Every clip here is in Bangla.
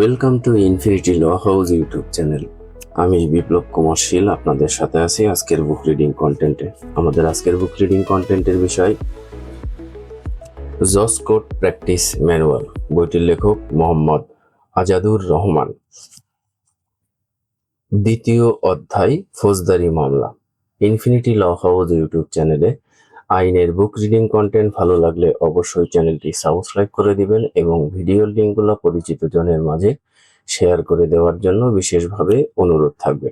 Welcome to infinity law house YouTube channel. আমি বিপ্লব কুমার শীল, আপনাদের সাথে আছি আজকের বুক রিডিং কন্টেন্টে আমাদের আজকের বুক রিডিং কন্টেন্টের বিষয় জস কোড প্র্যাকটিস ম্যানুয়াল বইটির লেখক মোহাম্মদ আজাদুর রহমান। দ্বিতীয় অধ্যায়, ফৌজদারি মামলা, ইনফিনিটি ল হাউস ইউটিউব চ্যানেলে আইনের বুক রিডিং কন্টেন্ট ভালো লাগলে অবশ্যই চ্যানেলটি সাবস্ক্রাইব করে দিবেন এবং ভিডিওর লিঙ্কগুলো পরিচিত জনের মাঝে শেয়ার করে দেওয়ার জন্য বিশেষভাবে অনুরোধ থাকবে।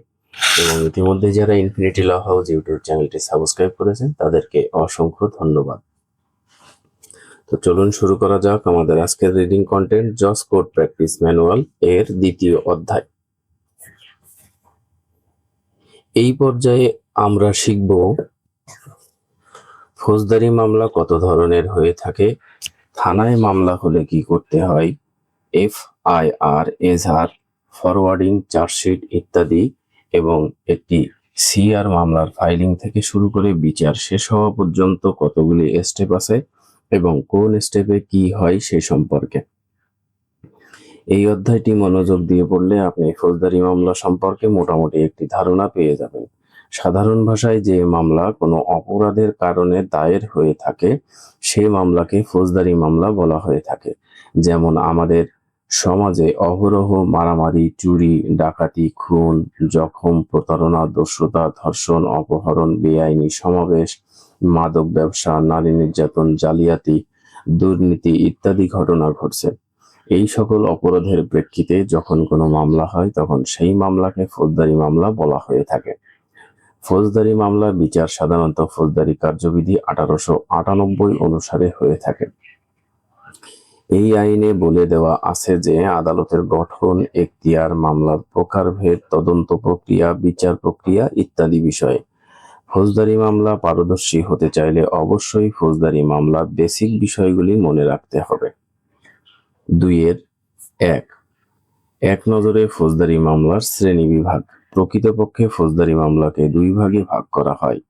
এবং ইতিমধ্যে যারা ইনফিনিটি ল হাউস ইউটিউব চ্যানেলটি সাবস্ক্রাইব করেছেন, তাদেরকে অসংখ্য ধন্যবাদ। তো চলুন শুরু করা যাক আমাদের আজকের রিডিং কন্টেন্ট জস কোড প্র্যাকটিস ম্যানুয়াল এর দ্বিতীয় অধ্যায়। এই পর্যায়ে আমরা শিখব ফৌজদারি মামলা কত ধরনের হয়ে থাকে? থানায় মামলা হলে কি করতে হয়? এফ আই আর এজহার, ফরওয়ার্ডিং, চার্জশিট ইত্যাদি এবং একটি সিআর মামলার ফাইলিং থেকে শুরু করে বিচার শেষ হওয়া পর্যন্ত কতগুলি স্টেপ আছে এবং কোন স্টেপে কি হয় সে সম্পর্কে? এই অধ্যায়টি মনোযোগ দিয়ে পড়লে আপনি ফৌজদারি মামলা সম্পর্কে মোটামুটি একটি ধারণা পেয়ে যাবেন। সাধারণ ভাষায় যে মামলা কোনো অপরাধের কারণে দায়ের হয়ে থাকে, সে মামলাকে ফৌজদারি মামলা বলা হয়ে থাকে। যেমন আমাদের সমাজে অহরহ মারামারি, চুরি, ডাকাতি, খুন, জখম, প্রতারণা, দস্যুতা, ধর্ষণ, অপহরণ, বেআইনি সমাবেশ, মাদক ব্যবসা, নারী নির্যাতন, জালিয়াতি, দুর্নীতি ইত্যাদি ঘটনা ঘটছে। এই সকল অপরাধের প্রেক্ষিতে যখন কোনো মামলা হয়, তখন সেই মামলাকে ফৌজদারি মামলা বলা হয়ে থাকে। ফৌজদারি মামলার বিচার সাধারণত ফৌজদারি কার্যবিধি আঠারোশো আটানব্বই অনুসারে হয়ে থাকে। এই আইনে বলে দেওয়া আছে যে আদালতের গঠন, এখতিয়ার, মামলার প্রকারভেদ, তদন্ত প্রক্রিয়া, বিচার প্রক্রিয়া ইত্যাদি বিষয়ে। ফৌজদারি মামলা পারদর্শী হতে চাইলে অবশ্যই ফৌজদারি মামলার বেসিক বিষয়গুলি মনে রাখতে হবে। দুইয়ের এক এক নজরে ফৌজদারি মামলার শ্রেণি বিভাগ। প্রকৃতপক্ষে ফৌজদারি মামলাকে দুই ভাগে ভাগ করা হয়।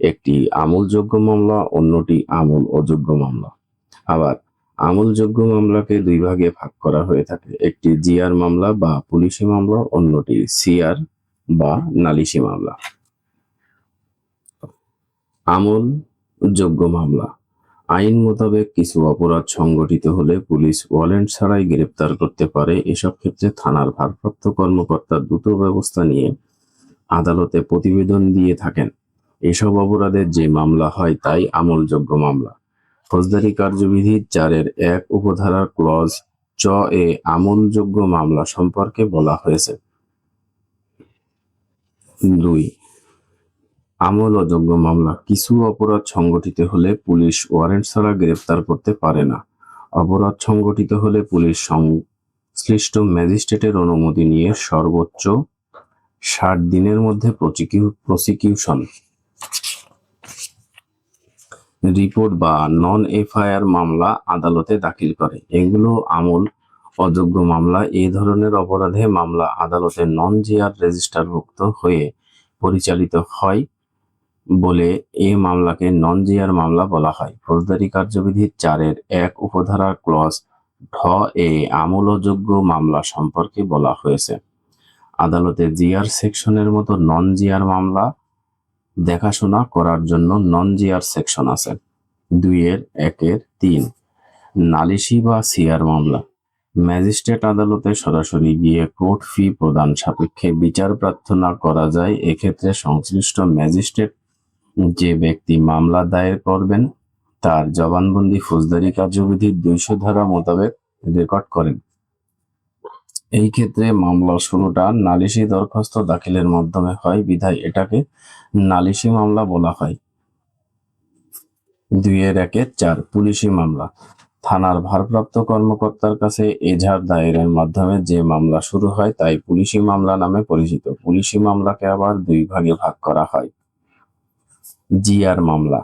একটি আমলযোগ্য মামলা, অন্যটি আমল অযোগ্য মামলা। আবার আমলযোগ্য মামলাকে দুই ভাগে ভাগ করা হয়ে থাকে। একটি জিআর মামলা বা পুলিশি মামলা, অন্যটি সিআর বা নালিশি মামলা। আমল যোগ্য মামলা। আইন মোতাবেক কিছু অপরাধ সংগঠিত হলে পুলিশ ওয়ারেন্ট ছাড়াই গ্রেপ্তার করতে পারে। এসব ক্ষেত্রে থানার ভারপ্রাপ্ত কর্মকর্তা দ্রুত ব্যবস্থা নিয়ে আদালতে প্রতিবেদন দিয়ে থাকেন। এসব অপরাধের যে মামলা হয় তাই আমলযোগ্য মামলা। ফৌজদারি কার্যবিধি চারের এক উপধারার ক্লজ চ এ আমলযোগ্য মামলা সম্পর্কে বলা হয়েছে। দুই আমল অযোগ্য মামলা। কিছু অপরাধ সংগঠিত হলে পুলিশ ওয়ারেন্ট ছাড়া গ্রেফতার করতে পারে না। অপরাধ সংগঠিত হলে পুলিশ সংশ্লিষ্ট ম্যাজিস্ট্রেটের অনুমতি নিয়ে সর্বোচ্চ ষাট দিনের মধ্যে প্রসিকিউশন। রিপোর্ট বা নন এফআইআর মামলা আদালতে দাখিল করে। এগুলো আমল অযোগ্য মামলা। এই ধরনের অপরাধে মামলা আদালতে নন জিআর রেজিস্টারভুক্ত হয়ে পরিচালিত হয়। বলে এ মামলাকে নন জিআর মামলা বলা হয়। ফৌজদারি কার্যবিধির চারের এক উপধারা ক্লস ঢ এ আমলযোগ্য মামলা সম্পর্কে বলা হয়েছে। আদালতে জিআর সেকশনের মতো নন জিআর মামলা দেখাশোনা করার জন্য নন জিআর সেকশন আছে। দুইয়ের একের তিন। নালিশি বা সিআর মামলা। ম্যাজিস্ট্রেট আদালতে সরাসরি গিয়ে কোর্ট ফি প্রদান সাপেক্ষে বিচার প্রার্থনা করা যায়। এক্ষেত্রে সংশ্লিষ্ট ম্যাজিস্ট্রেট যে ব্যক্তি মামলা দায়ের করবেন, তার জবানবন্দি ফৌজদারি কার্যবিধির দুইশো ধারা মোতাবেক রেকর্ড করেন। এই ক্ষেত্রে মামলা শুরুটা নালিশি দরখাস্ত দাখিলের মাধ্যমে হয়, বিধায় এটাকে নালিশি মামলা বলা হয়। দুইয়ের একে চার পুলিশি মামলা। থানার ভারপ্রাপ্ত কর্মকর্তার কাছে এজাহার দায়েরের মাধ্যমে যে মামলা শুরু হয়, তাই পুলিশি মামলা নামে পরিচিত। পুলিশি মামলাকে আবার দুই ভাগে ভাগ করা হয়। জিআর মামলা।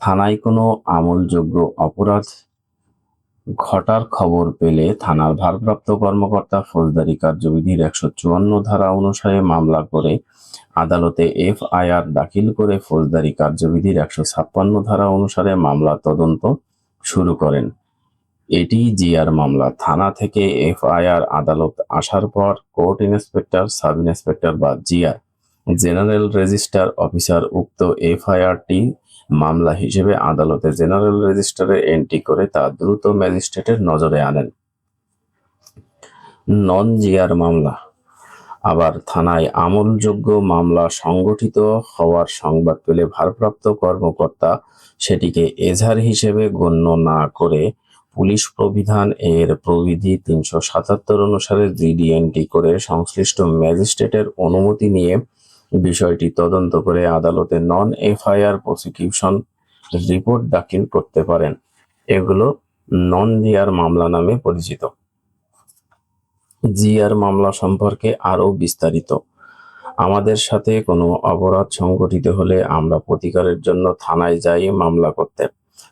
থানায় কোনো আমলযোগ্য অপরাধ ঘটার খবর পেলে থানার ভারপ্রাপ্ত কর্মকর্তা ফৌজদারি কার্যবিধির একশো চুয়ান্ন ধারা অনুসারে মামলা করে আদালতে এফআইআর দাখিল করে ফৌজদারি কার্যবিধির একশো ছাপ্পান্ন ধারা অনুসারে মামলা তদন্ত শুরু করেন। এটি জিআর মামলা। থানা থেকে এফআইআর আদালত আসার পর কোর্ট ইন্সপেক্টর, সাব ইন্সপেক্টর বা জিআর জেনারেল রেজিস্ট্রার অফিসার উক্ত এফআইআরটি মামলা হিসেবে আদালতে জেনারেল রেজিস্টারে এন্ট্রি করে তা দ্রুত ম্যাজিস্ট্রেটের নজরে আনেন। নন জিয়ার মামলা। আবার থানায় আমলযোগ্য মামলা সংগঠিত হওয়ার সংবাদ পেলে ভারপ্রাপ্ত কর্মকর্তা সেটিকে এজাহার হিসেবে গণ্য না করে পুলিশ প্রবিধান এর প্রবিধি তিনশো সাতাত্তর অনুসারে জিডিএনটি করে সংশ্লিষ্ট ম্যাজিস্ট্রেটের অনুমতি নিয়ে বিষয়টি তদন্ত করে আদালতে নন এফআইআর প্রসিকিউশন রিপোর্ট দাখিল করতে পারেন। এগুলো নন জিআর মামলা নামে পরিচিত। জিআর মামলা সম্পর্কে আরও বিস্তারিত। আমাদের সাথে কোনো অপরাধ সংগঠিত হলে আমরা প্রতিকারের জন্য থানায় যাই মামলা করতে।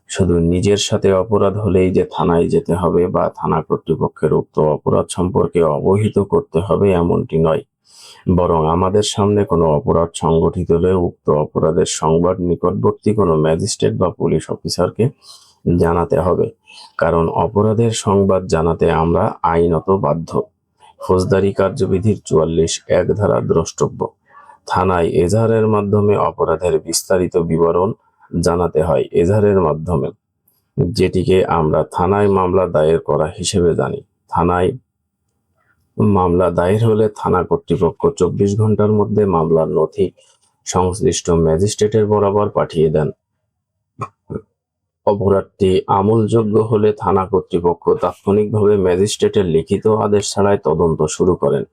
শুধু নিজের সাথে অপরাধ হলেই যে থানায় যেতে হবে বা থানা কর্তৃপক্ষের উক্ত অপরাধ সম্পর্কে অবহিত করতে হবে এমনটি নয়। বরং আমাদের সামনে কোনো অপরাধ সংগঠিত হলে উক্ত অপরাধের সংবাদ নিকটবর্তী কোনো ম্যাজিস্ট্রেট বা পুলিশ অফিসারকে জানাতে হবে, কারণ অপরাধের সংবাদ জানাতে আমরা আইনত বাধ্য। ফৌজদারি কার্যবিধির চুয়াল্লিশ এক ধারা দ্রষ্টব্য। থানায় এজাহারের মাধ্যমে অপরাধের বিস্তারিত বিবরণ জানাতে হয় এজাহারের মাধ্যমে, যেটিকে আমরা থানায় মামলা দায়ের করা হিসেবে জানি। থানায় মামলা দায়ের হলে থানা কর্তৃপক্ষ চব্বিশ ঘণ্টার মধ্যে মামলার নথি সংশ্লিষ্ট ম্যাজিস্ট্রেটের বরাবর পাঠিয়ে দেন। অপরাধটি আমলযোগ্য হলে থানা কর্তৃপক্ষ তাৎক্ষণিকভাবে ম্যাজিস্ট্রেটের লিখিত আদেশ ছাড়াই তদন্ত শুরু করেন।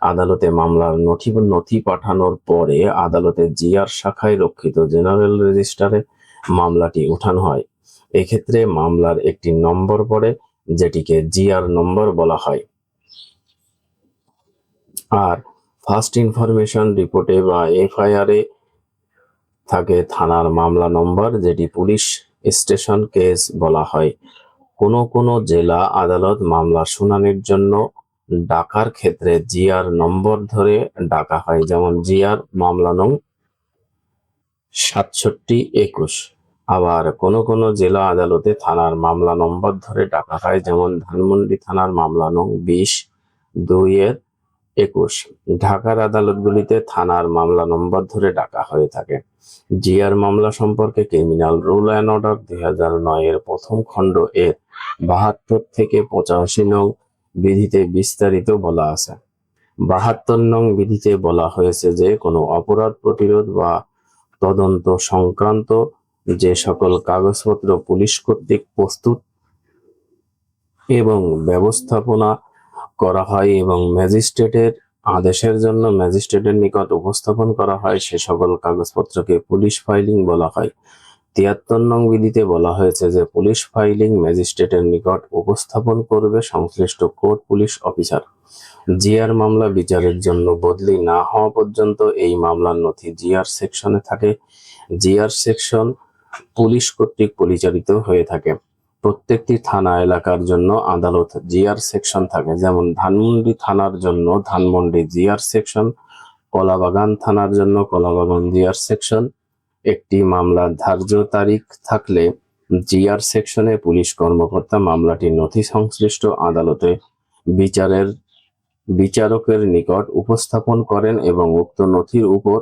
আদালতে মামলার নথি নথি পাঠানোর পরে আদালতে জিআর শাখায় রক্ষিত জেনারেল রেজিস্টারে মামলাটি উঠানো হয়। এক্ষেত্রে মামলার একটি নম্বর পড়ে, যেটিকে জিআর নম্বর বলা হয়। আর ফার্স্ট ইনফরমেশন রিপোর্টে বা এফআইআর থাকে থানার মামলা নম্বর যেটি পুলিশ স্টেশন কেস বলা হয়। কোনো কোনো জেলা আদালত মামলা শুনানির জন্য ডাকার ক্ষেত্রে জিআর নম্বর ধরে ডাকা হয়, যেমন জিআর মামলা নং সাতষট্টি একুশ। আবার কোনো কোনো জেলা আদালতে থানার মামলা নম্বর ধরে ডাকা হয়, যেমন ধানমন্ডি থানার মামলা নং বিশ দুইয়ের একুশ। ঢাকার আদালতগুলিতে থানার মামলা নম্বর ধরে ডাকা হয়ে থাকে। জিয়ার মামলা সম্পর্কে ক্রিমিনাল রুল অ্যান্ড অর্ডার দুই হাজার নয়ের প্রথম খণ্ড এর বাহাত্তর থেকে পঁচাশি নং বিধিতে বিস্তারিত বলা আছে। বাহাত্তর নং বিধিতে বলা হয়েছে যে, কোনো অপরাধ প্রতিরোধ বা তদন্ত সংক্রান্ত যে সকল কাগজপত্র পুলিশ কর্তৃক প্রস্তুত এবং ব্যবস্থাপনা করা হয় এবং ম্যাজিস্ট্রেটের আদেশের জন্য ম্যাজিস্ট্রেটের নিকট উপস্থাপন করা হয়। সে সকল কাগজপত্রকে পুলিশ ফাইলিং বলা হয়। তিয়াত্তর নং বিধিতে বলা হয়েছে যে, পুলিশ ফাইলিং ম্যাজিস্ট্রেটের নিকট উপস্থাপন করবে সংশ্লিষ্ট কোর্ট পুলিশ অফিসার। জিয়ার মামলা বিচারের জন্য বদলি না হওয়া পর্যন্ত এই মামলার নথি জিআর সেকশনে থাকে। জিআর সেকশন পুলিশ কর্তৃক পরিচালিত হয়ে থাকে। প্রত্যেকটি থানা এলাকার জন্য আদালত জিআর সেকশন থাকে। যেমন ধানমন্ডি থানার জন্য ধানমন্ডি জিআর সেকশন, কলাবাগান থানার জন্য কলাবাগান জিআর সেকশন। একটি মামলার ধার্য তারিখ থাকলে জিআর সেকশনে পুলিশ কর্মকর্তা মামলাটি নথি সংশ্লিষ্ট আদালতে বিচারের বিচারকের নিকট উপস্থাপন করেন এবং উক্ত নথির উপর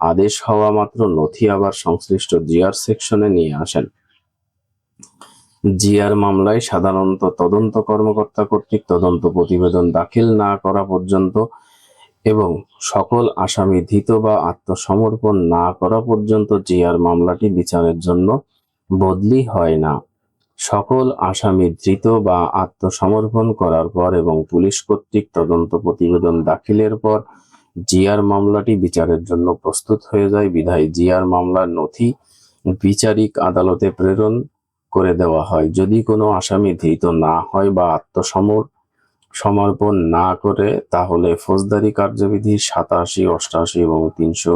আদেশ হওয়া মাত্র নথি আবার সংশ্লিষ্ট জিআর সেকশনে নিয়ে আসেন। জিআর মামলায় সাধারণত তদন্ত কর্মকর্তা কর্তৃক তদন্ত প্রতিবেদন দাখিল না করা পর্যন্ত এবং সকল আসামি ধৃত বা আত্মসমর্পণ না করা পর্যন্ত জিআর মামলাটি বিচারের জন্য বদলি হয় না। সকল আসামি ধৃত বা আত্মসমর্পণ করার পর এবং পুলিশ কর্তৃক তদন্ত প্রতিবেদন দাখিলের পর জিআর মামলাটি বিচারের জন্য প্রস্তুত হয়ে যায়। বিধায় জিআর মামলার নথি বিচারিক আদালতে প্রেরণ করে দেওয়া হয়। যদি কোনো আসামি ধৃত না হয় বা আত্মসমর, সমর্পণ না করে, তাহলে ফৌজদারি কার্যবিধি সাতাশি, অষ্টাশি এবং তিনশো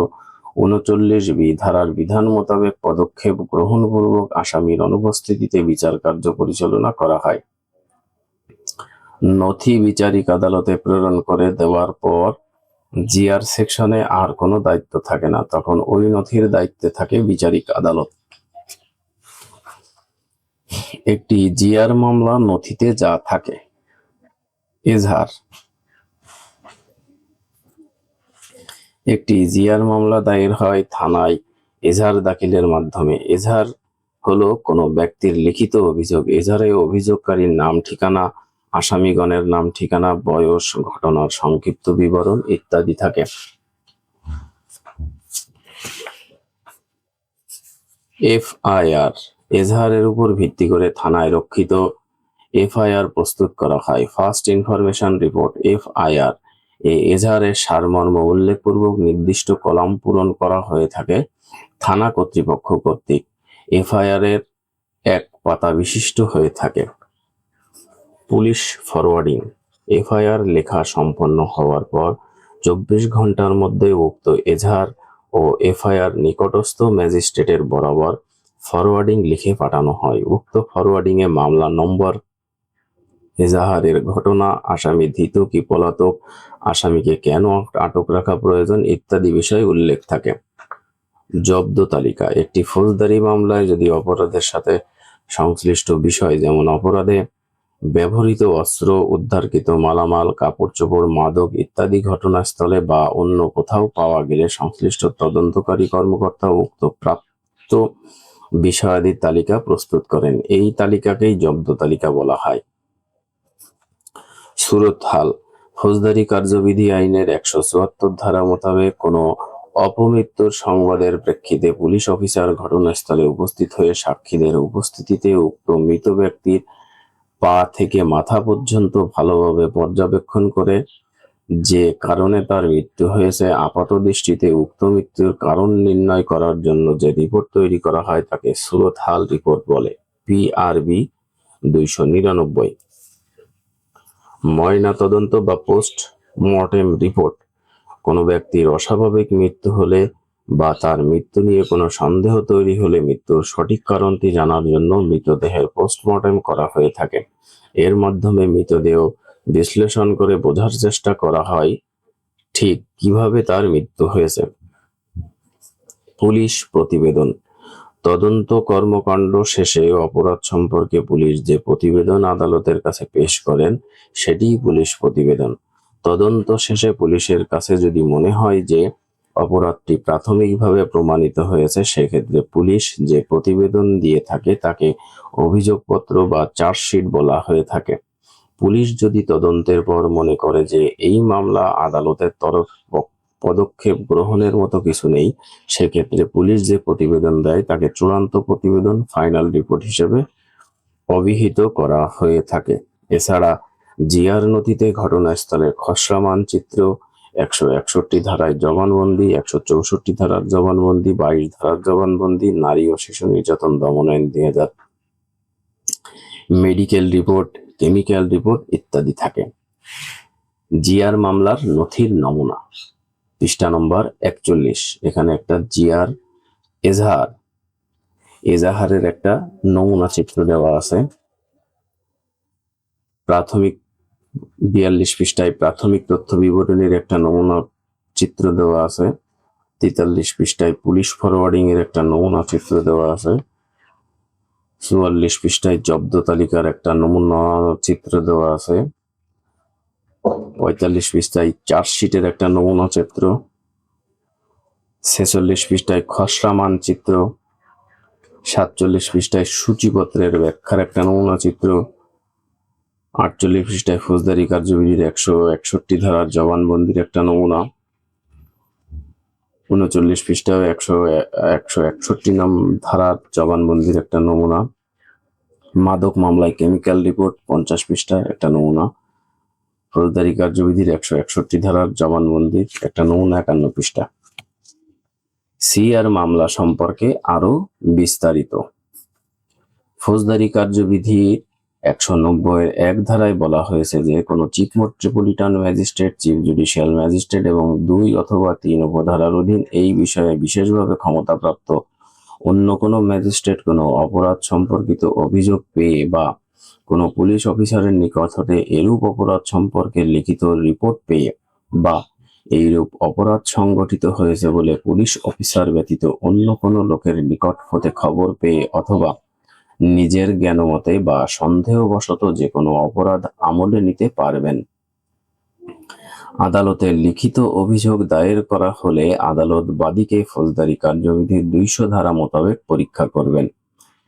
উনচল্লিশ বি ধারার বিধান মোতাবেক পদক্ষেপ গ্রহণপূর্বক আসামির অনুপস্থিতিতে বিচার কার্য পরিচালনা করা হয়। নথি বিচারিক আদালতে প্রেরণ করে দেওয়ার পর জিআর সেকশনে আর কোনো দায়িত্ব থাকে না। তখন ওই নথির দায়িত্বে থাকে বিচারিক আদালত। একটি জিআর মামলা নথিতে যা থাকে। এজাহার। একটি জিআর মামলা দায়ের হয় থানায় এজাহার দাখিলের মাধ্যমে। এজাহার হলো কোনো ব্যক্তির লিখিত অভিযোগ। এজাহারে অভিযোগকারীর নাম, ঠিকানা, আসামিগণের নাম, ঠিকানা, বয়স, ঘটনার সংক্ষিপ্ত বিবরণ ইত্যাদি থাকে। এফআইআর। এজাহারের উপর ভিত্তি করে থানায় রক্ষিত এফআইআর প্রস্তুত করা হয়। First information report FIR. এই এজাহারের সারমর্ম উল্লেখপূর্বক নির্দিষ্ট কলাম পূরণ করা হয়ে থাকে থানা কর্তৃপক্ষ কর্তৃক। এফআইআর এর এক পাতা বিশিষ্ট হয়ে থাকে। পুলিশ ফরওয়ার্ডিং এফআইআর লেখা সম্পন্ন হওয়ার পর চব্বিশ ঘণ্টার মধ্যে উক্ত এজাহার ও এফআইআর নিকটস্থ ম্যাজিস্ট্রেটের বরাবর ফরওয়ার্ডিং লিখে পাঠানো হয়। উক্ত ফরওয়ার্ডিং এ মামলা নম্বর এজাহারের ঘটনা, আসামি ধৃত কি পলাতক, আসামিকে কেন আটক রাখা প্রয়োজন ইত্যাদি বিষয় উল্লেখ থাকে। জব্দ তালিকা, একটি ফৌজদারি মামলায় যদি অপরাধের সাথে সংশ্লিষ্ট বিষয় যেমন অপরাধে ব্যবহৃত অস্ত্র, উদ্ধারকৃত মালামাল কাপড় চোপড় মাদক ইত্যাদি ঘটনাস্থলে বা অন্য কোথাও পাওয়া গেলে সংশ্লিষ্ট তদন্তকারী কর্মকর্তা, উক্ত প্রাপ্ত বিষয়াদির তালিকা প্রস্তুত করেন। এই তালিকাকেই জব্দ তালিকা বলা হয়। সুরত হাল, ফৌজদারি কার্যবিধি আইনের একশো চুয়াত্তর ধারা মোতাবেক কোনো অপমৃত্যুর সংবাদের প্রেক্ষিতে পুলিশ অফিসার ঘটনাস্থলে উপস্থিত হয়ে সাক্ষীদের উপস্থিতিতে উক্ত মৃত ব্যক্তির পা থেকে মাথা পর্যন্ত ভালোভাবে পর্যবেক্ষণ করে যে কারণে তার মৃত্যু হয়েছে, আপাত দৃষ্টিতে উক্ত মৃত্যুর কারণ নির্ণয় করার জন্য যে রিপোর্ট তৈরি করা হয় তাকে সুরত হাল রিপোর্ট বলে, পিআরবি দুইশো নিরানব্বই। ময়না তদন্ত বা পোস্ট মর্টেম রিপোর্ট। কোনো ব্যক্তির অস্বাভাবিক মৃত্যু হলে বা তার মৃত্যু নিয়ে কোনো সন্দেহ তৈরি হলে মৃত্যুর সঠিক কারণটি জানার জন্য মৃতদেহের পোস্টমর্টেম করা হয়ে থাকে। এর মাধ্যমে মৃতদেহ বিশ্লেষণ করে বোঝার চেষ্টা করা হয়, ঠিক কীভাবে তার মৃত্যু হয়েছে। পুলিশ প্রতিবেদন। তদন্ত কর্মকাণ্ড শেষে অপরাধ সম্পর্কে পুলিশ যে প্রতিবেদন আদালতের কাছে পেশ করেন, সেটিই পুলিশ প্রতিবেদন। তদন্ত শেষে পুলিশের কাছে যদি মনে হয় যে অপরাধটি প্রাথমিকভাবে প্রমাণিত হয়েছে, সেক্ষেত্রে পুলিশ যে প্রতিবেদন দিয়ে থাকে, তাকে অভিযোগপত্র বা চার্জশিট বলা হয়ে থাকে। পুলিশ যদি তদন্তের পর মনে করে যে এই মামলা আদালতের তরফ পদক্ষেপ গ্রহণের মতো কিছু নেই, সেক্ষেত্রে পুলিশ যে প্রতিবেদন দেয় তাকে চূড়ান্ত প্রতিবেদন, ফাইনাল রিপোর্ট হিসেবে অভিহিত করা হয়ে থাকে। এছাড়া জিয়ার নথিতে ঘটনাস্থলের খসড়া মানচিত্র একশো একষট্টি ধারায় জবানবন্দি, একশো চৌষট্টি ধারার জবানবন্দি, বাইশ ধারার জবানবন্দি, নারী ও শিশু নির্যাতন দমন আইন দুই হাজার। মেডিকেল রিপোর্ট কেমিক্যাল রিপোর্ট ইত্যাদি থাকে। জিআর মামলার নথির নমুনা। পৃষ্ঠা নম্বর একচল্লিশ। এখানে একটা জিআর এজাহার। এজাহারের একটা নমুনা চিত্র দেওয়া আছে। প্রাথমিক বিয়াল্লিশ পৃষ্ঠায় প্রাথমিক তথ্য বিবরণীর একটা নমুনা চিত্র দেওয়া আছে। তেতাল্লিশ পৃষ্ঠায় পুলিশ ফরওয়ার্ডিং এর একটা নমুনা চিত্র দেওয়া আছে। চুয়াল্লিশ পৃষ্ঠায় জব্দ তালিকার একটা নমুনা চিত্র দেওয়া আছে। পঁয়তাল্লিশ পৃষ্ঠায় চার্জশিটের একটা নমুনা চিত্র। ছেচল্লিশ পৃষ্ঠায় খসড়া মানচিত্র সাতচল্লিশ পৃষ্ঠায় সূচিপত্রের ব্যাখ্যার একটা নমুনা চিত্র। আটচল্লিশ পৃষ্ঠায় ফৌজদারি কার্যবিধির একশো একষট্টি ধারার জবানবন্দির একটা নমুনা। উনচল্লিশ পৃষ্ঠায় একশো একশো একষট্টি নাম ধারার জবানবন্দির একটা নমুনা। মাদক মামলায় কেমিক্যাল রিপোর্ট, পঞ্চাশ পৃষ্ঠা, একটা নমুনা। ফৌজদারি কার্যবিধির একশো একষট্টি ধারার জবানবন্দির একটা নমুনা, একান্ন পৃষ্ঠা। সিআর মামলা সম্পর্কে আরও বিস্তারিত। ফৌজদারি কার্যবিধির একশো নব্বই এক ধারায় বলা হয়েছে যে, কোনো chief metropolitan magistrate, chief judicial magistrate এবং দুই অথবা তিন উপধারার অধীন এই বিষয়ে বিশেষভাবে ক্ষমতাপ্রাপ্ত অন্য কোনো ম্যাজিস্ট্রেট কোনো অপরাধ সম্পর্কিত অভিযোগ পেয়ে বা কোনো পুলিশ অফিসারের নিকট হতে এরূপ অপরাধ সম্পর্কে লিখিত রিপোর্ট পেয়ে বা এইরূপ অপরাধ সংগঠিত হয়েছে বলে পুলিশ অফিসার ব্যতীত অন্য কোনো লোকের নিকট হতে খবর পেয়ে অথবা নিজের জ্ঞানমতে বা সন্দেহবশত যে কোনো অপরাধ আমলে নিতে পারবেন। আদালতে লিখিত অভিযোগ দায়ের করা হলে আদালত বাদীকে ফৌজদারি কার্যবিধির দুইশো ধারা মোতাবেক পরীক্ষা করবেন।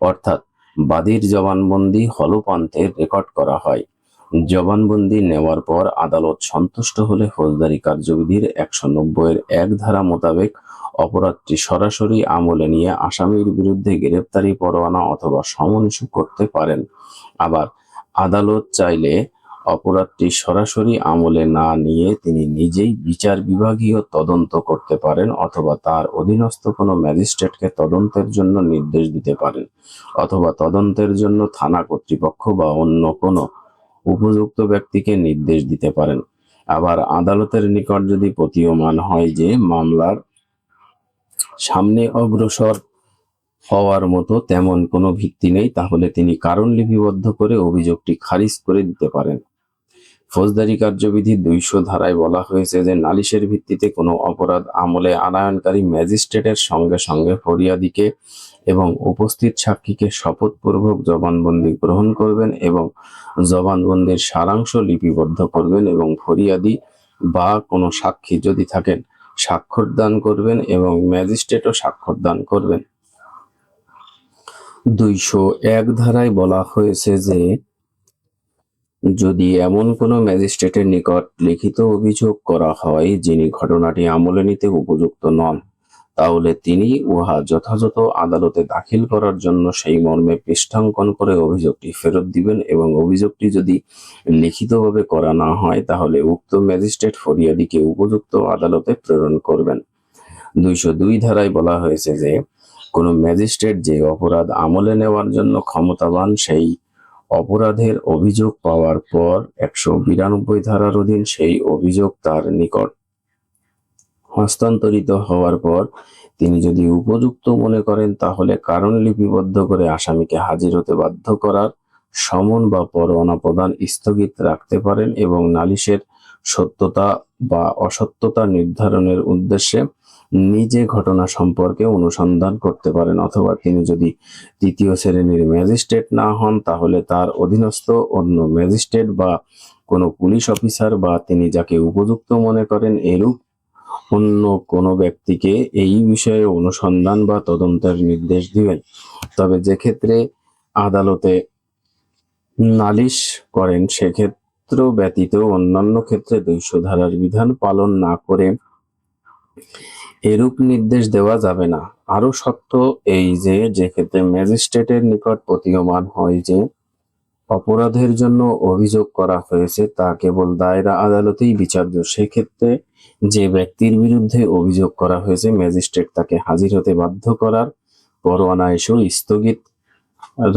অর্থাৎ বাদীর জবানবন্দি হলপান্তে রেকর্ড করা হয়। জবানবন্দি নেওয়ার পর আদালত সন্তুষ্ট হলে ফৌজদারি কার্যবিধির একশো নব্বইয়ের এক ধারা মোতাবেক অপরাধটি সরাসরি আমলে নিয়ে আসামির বিরুদ্ধে গ্রেপ্তারি পরোয়ানা অথবা সমন ইস্যু করতে পারেন। আবার আদালত চাইলে অপরাধটি সরাসরি আমলে না নিয়ে তিনি নিজেই বিচার বিভাগীয় তদন্ত করতে পারেন অথবা তার অধীনস্থ কোনো ম্যাজিস্ট্রেটকে তদন্তের জন্য নির্দেশ দিতে পারেন অথবা তদন্তের জন্য থানা কর্তৃপক্ষ বা অন্য কোনো উপযুক্ত ব্যক্তিকে নির্দেশ দিতে পারেন। আবার আদালতের নিকট যদি প্রতীয়মান হয় যে মামলার সামনে অগ্রসর হওয়ার মতো তেমন কোনো ভিত্তি নেই, তাহলে তিনি কারণ লিপিবদ্ধ করে অভিযোগটি খারিজ করে দিতে পারেন। ফৌজদারি কার্যবিধি দুইশো ধারায় বলা হয়েছে যে, নালিশের ভিত্তিতে কোনো অপরাধ আমলে আনায়নকারী ম্যাজিস্ট্রেটের সঙ্গে সঙ্গে ফরিয়াদিকে এবং উপস্থিত সাক্ষীকে শপথপূর্বক জবানবন্দি গ্রহণ করবেন এবং জবানবন্দির সারাংশ লিপিবদ্ধ করবেন এবং ফরিয়াদি বা কোনো সাক্ষী যদি থাকেন স্বাক্ষর দান করবেন এবং ম্যাজিস্ট্রেটও স্বাক্ষর দান করবেন। দুইশো এক ধারায় বলা হয়েছে যে, যদি এমন কোনো ম্যাজিস্ট্রেটের নিকট লিখিত অভিযোগ করা হয়, যিনি ঘটনাটি আমলে নিতে উপযুক্ত নন তাহলে তিনি উহা যথাযথ আদালতে দাখিল করার জন্য সেই মর্মে পৃষ্ঠাঙ্কন করে অভিযোগটি ফেরত দিবেন এবং অভিযোগটি যদি লিখিতভাবে করা না হয়, তাহলে উক্ত ম্যাজিস্ট্রেট ফরিয়াদিকে উপযুক্ত আদালতে প্রেরণ করবেন। দুইশো দুই ধারায় বলা হয়েছে যে, কোনো ম্যাজিস্ট্রেট যে অপরাধ আমলে নেওয়ার জন্য ক্ষমতাবান, সেই অপরাধের অভিযোগ পাওয়ার পর একশো বিরানব্বই ধারার অধীন সেই অভিযোগ তার নিকট হস্তান্তরিত হওয়ার পর তিনি যদি উপযুক্ত মনে করেন, তাহলে কারণ লিপিবদ্ধ করে আসামিকে হাজির হতে বাধ্য করার সমন বা পরোয়ানা প্রদান স্থগিত রাখতে পারেন এবং নালিশের সত্যতা বা অসত্যতা নির্ধারণের উদ্দেশ্যে নিজে ঘটনা সম্পর্কে অনুসন্ধান করতে পারেন। অথবা তিনি যদি তৃতীয় শ্রেণির ম্যাজিস্ট্রেট না হন, তাহলে তার অধীনস্থ অন্য ম্যাজিস্ট্রেট বা কোনো পুলিশ অফিসার বা তিনি যাকে উপযুক্ত মনে করেন, এরূপ অন্য কোনো ব্যক্তিকে এই বিষয়ে অনুসন্ধান বা তদন্তের নির্দেশ দিবেন। তবে যে ক্ষেত্রে আদালতে নালিশ করেন সেক্ষেত্র ব্যতীত অন্যান্য ক্ষেত্রে দুইশো ধারার বিধান পালন না করে এরূপ নির্দেশ দেওয়া যাবে না। আরও সত্য এই যে যে ক্ষেত্রে ম্যাজিস্ট্রেটের নিকট প্রতীয়মান হয় যে অপরাধের জন্য অভিযোগ করা হয়েছে, তা কেবল দায়রা আদালতেই বিচার্য সেক্ষেত্রে যে ব্যক্তির বিরুদ্ধে অভিযোগ করা হয়েছে, ম্যাজিস্ট্রেট তাকে হাজির হতে বাধ্য করার পরোয়ানা স্থগিত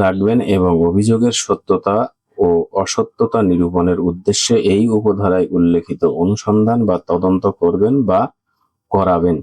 রাখবেন এবং অভিযোগের সত্যতা ও অসত্যতা নিরূপণের উদ্দেশ্যে এই উপধারায় উল্লেখিত অনুসন্ধান বা তদন্ত করবেন বা করাবেন।